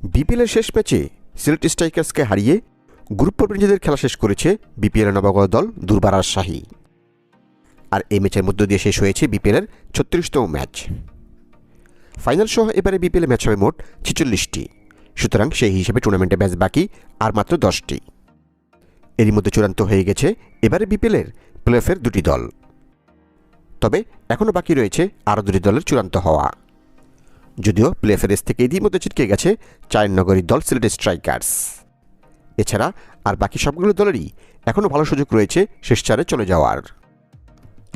বিপিএলের শেষ ম্যাচে সিলেট স্ট্রাইকার্সকে হারিয়ে গ্রুপ পর্বে নিজেদের খেলা শেষ করেছে বিপিএলের নবাগত দল দুর্বার রাজশাহী আর এই ম্যাচের মধ্য দিয়ে শেষ হয়েছে বিপিএলের ছত্রিশতম ম্যাচ। ফাইনাল সহ এবারে বিপিএল ম্যাচ হবে মোট ছেচল্লিশটি। সুতরাং সেই হিসেবে টুর্নামেন্টে ম্যাচ বাকি আর মাত্র দশটি। এরই মধ্যে চূড়ান্ত হয়ে গেছে এবারে বিপিএলের প্লেঅফের দুটি দল। তবে এখনও বাকি রয়েছে আরও দুটি দলের চূড়ান্ত হওয়া। যদিও প্লেফের রেস থেকে ইতিমধ্যে ছিটকে গেছে চায়নগরীর দল সিলেট স্ট্রাইকার্স এছাড়া আর বাকি সবগুলো দলেরই এখনও ভালো সুযোগ রয়েছে শেষ চারে চলে যাওয়ার।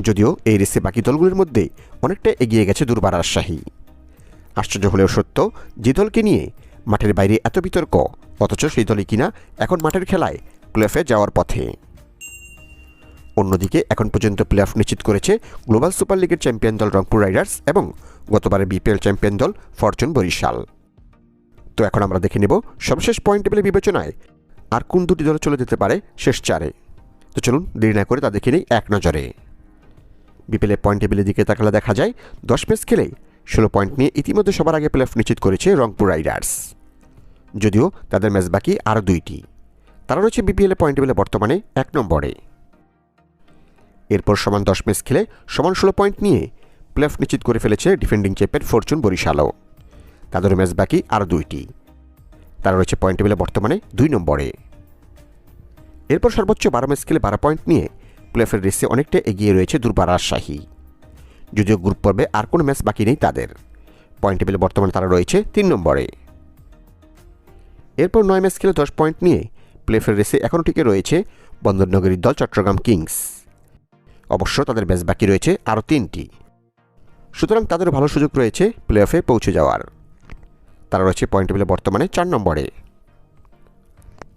যদিও এই রেসে বাকি দলগুলির মধ্যে অনেকটা এগিয়ে গেছে দুর্বার রাজশাহী। আশ্চর্য হলেও সত্য, যে দলকে নিয়ে মাঠের বাইরে এত বিতর্ক, অথচ সেই দলই কিনা এখন মাঠের খেলায় প্লেঅফে যাওয়ার পথে। অন্যদিকে, এখন পর্যন্ত প্লে অফ নিশ্চিত করেছে গ্লোবাল সুপার লিগের চ্যাম্পিয়ন দল রংপুর রাইডার্স এবং গতবারের বিপিএল চ্যাম্পিয়ন দল ফরচুন বরিশাল। তো এখন আমরা দেখে নেব সর্বশেষ পয়েন্ট টেবিলের বিবেচনায় আর কোন দুটি দলে চলে যেতে পারে শেষ চারে। তো চলুন, দেরি না করে তা দেখে নিই এক নজরে। বিপিএলের পয়েন্ট টেবিলের দিকে তাকালে দেখা যায়, দশ ম্যাচ খেলে ষোলো পয়েন্ট নিয়ে ইতিমধ্যে সবার আগে প্লে অফ নিশ্চিত করেছে রংপুর রাইডার্স যদিও তাদের ম্যাচ বাকি আরও দুইটি। তারা রয়েছে বিপিএলের পয়েন্ট টেবিলে বর্তমানে এক নম্বরে। এরপর সমান দশ ম্যাচ খেলে সমান ষোলো পয়েন্ট নিয়ে প্লে অফ নিশ্চিত করে ফেলেছে ডিফেন্ডিং চ্যাম্পিয়ন ফরচুন বরিশালও। তাদের ম্যাচ বাকি আরও দুইটি। তারা রয়েছে পয়েন্ট টেবিলে বর্তমানে দুই নম্বরে। এরপর সর্বোচ্চ বারো ম্যাচ খেলে বারো পয়েন্ট নিয়ে প্লে অফের রেসে অনেকটা এগিয়ে রয়েছে দুর্বার রাজশাহী। যদিও গ্রুপ পর্বে আর কোনো ম্যাচ বাকি নেই তাদের। পয়েন্ট টেবিলে বর্তমানে তারা রয়েছে তিন নম্বরে। এরপর নয় ম্যাচ খেলে দশ পয়েন্ট নিয়ে প্লে অফের রেসে এখনও টিকে রয়েছে বন্দরনগরীর দল চট্টগ্রাম কিংস। অবশ্য তাদের ম্যাচ বাকি রয়েছে আরও তিনটি। সুতরাং তাদের ভালো সুযোগ রয়েছে প্লে অফে পৌঁছে যাওয়ার। তারা রয়েছে পয়েন্ট টেবিলে বর্তমানে চার নম্বরে।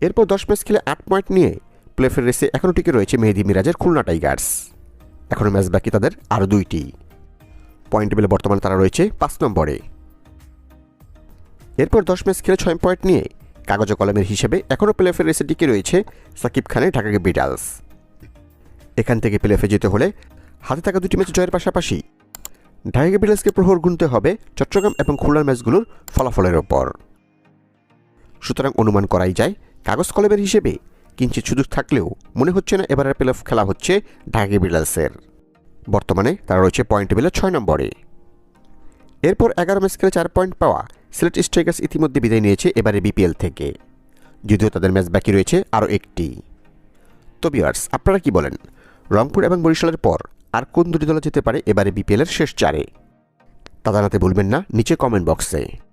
এরপর দশ ম্যাচ খেলে আট পয়েন্ট নিয়ে প্লে অফের রেসে এখনও টিকে রয়েছে মেহেদি মিরাজের খুলনা টাইগার্স। এখনও ম্যাচ বাকি তাদের আরও দুইটি। পয়েন্ট টেবিলে বর্তমানে তারা রয়েছে পাঁচ নম্বরে। এরপর দশ ম্যাচ খেলে ছয় পয়েন্ট নিয়ে কাগজ কলমের হিসেবে এখনও প্লে অফের রেসে টিকে রয়েছে সাকিব খানের ঢাকা বিটালস এখান থেকে প্লে অফে যেতে হলে হাতে থাকা দুটি ম্যাচ জয়ের পাশাপাশি ঢাকা ক্যাপিটালসকে প্রহর গুনতে হবে চট্টগ্রাম এবং খুলনার ম্যাচগুলোর ফলাফলের ওপর। সুতরাং অনুমান করাই যায়, কাগজ কলমের হিসেবে কিঞ্চিত সুযোগ থাকলেও মনে হচ্ছে না এবারের প্লে অফ খেলা হচ্ছে ঢাকা ক্যাপিটালসের। বর্তমানে তারা রয়েছে পয়েন্ট টেবিলে ছয় নম্বরে। এরপর এগারো ম্যাচ খেলে চার পয়েন্ট পাওয়া সিলেট স্ট্রাইকার্স ইতিমধ্যে বিদায় নিয়েছে এবারে বিপিএল থেকে। যদিও তাদের ম্যাচ বাকি রয়েছে আরও একটি। তো বিয়ার্স আপনারা কি বলেন? রংপুর এবং বরিশালের পর আর কোন দুটি দলে যেতে পারে এবারে বিপিএলের শেষ চারে? তা হাতে ভুলবেন না, নিচে কমেন্ট বক্সে